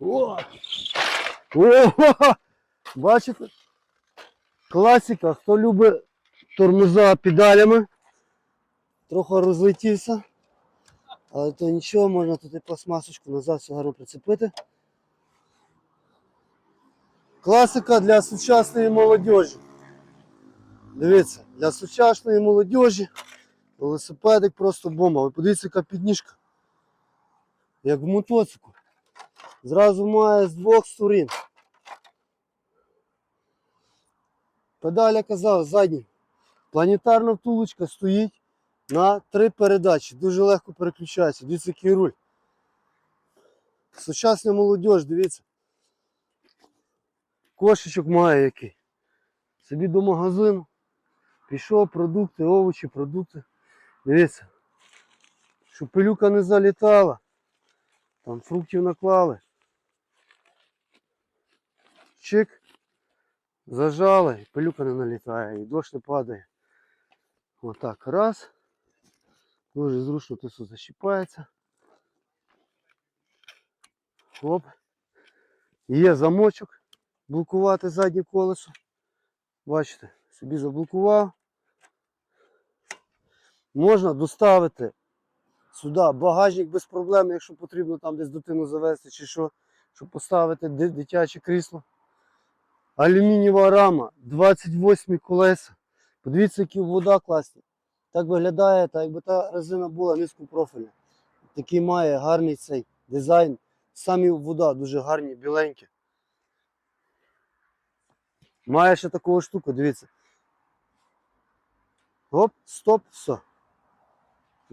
О! О! Бачите? Класика, хто любить тормоза педалями, трохи розлетівся. Але то нічого, можна тут і пластмасочку назад все гарно прицепити. Класика для сучасної молодіжі. Дивіться, для сучасної молодіжі велосипедик просто бомба. Ви подивіться, яка підніжка. Як в мотоцику. Зразу має з двох сторін. Педаль я казав, задня. Планетарна втулочка стоїть на три передачі. Дуже легко переключається. Дивіться, який руль. Сучасна молодіж, дивіться. Кошечок має який. Собі до магазину. Пішов, продукти, овочі, продукти. Дивіться. Щоб пилюка не залітала. Там фруктів наклали. Чик. Зажали, і пилюка не налітає, і дощ не падає. Отак, раз. Дуже зручно тут все защіпається. Оп. Є замочок блокувати заднє колесо. Бачите, собі заблокував. Можна доставити сюди багажник без проблем, якщо потрібно там десь дитину завести чи що, щоб поставити дитяче крісло. Алюмінієва рама, 28 колеса. Подивіться, які вода класні. Так виглядає, так якби та резина була низькопрофільна. Такий має гарний цей дизайн. Самі вода дуже гарні, біленькі. Має ще такого штуку, дивіться. Оп, стоп, все.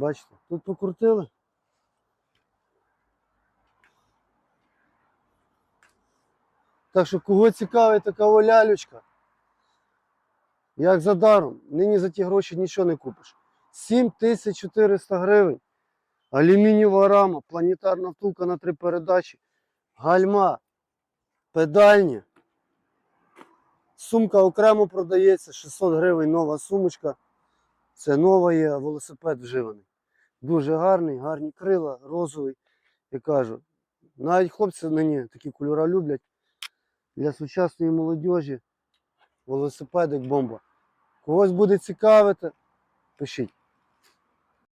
Бачите, тут покрутили. Так що кого цікавить така лялючка, як за даром, нині за ті гроші нічого не купиш. 7400 гривень. Алюмінієва рама, планетарна втулка на три передачі, гальма, педальні. Сумка окремо продається, 600 гривень нова сумочка. Це нова є, велосипед вживаний. Дуже гарний, гарні крила, розовий. Я кажу, навіть хлопці нині такі кольори люблять. Для сучасної молодіжі велосипедик бомба. Когось буде цікавити, пишіть.